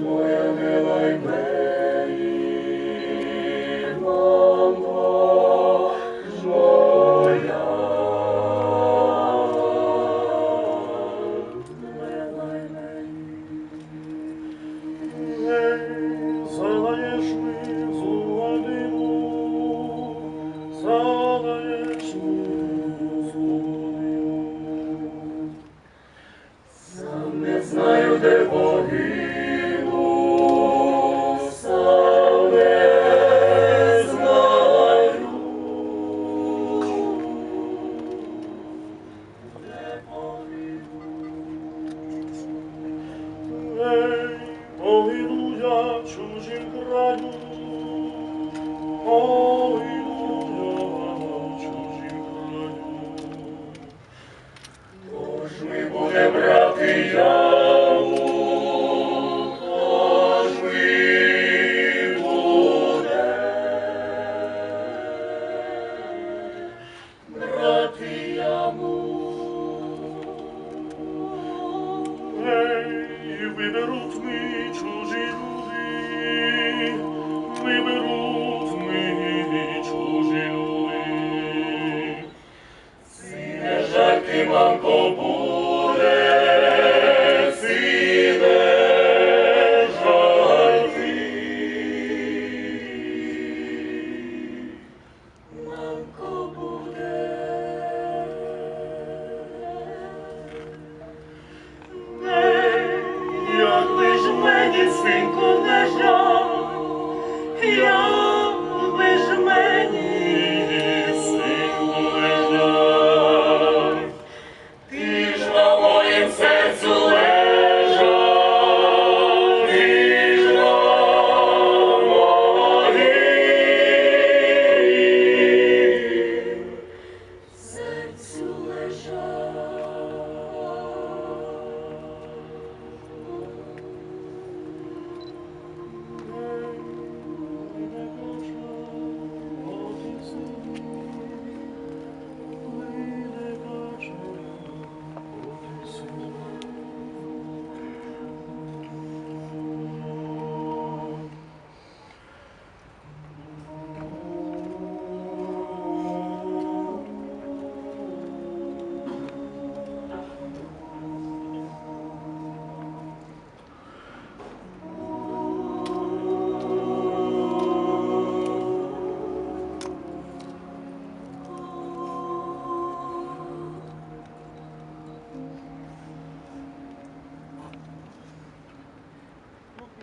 Твоя мила й нам Божоя. Залаєш ми зу водину, залаєш ми знаю, де lei, o illuja, ciusim craiu,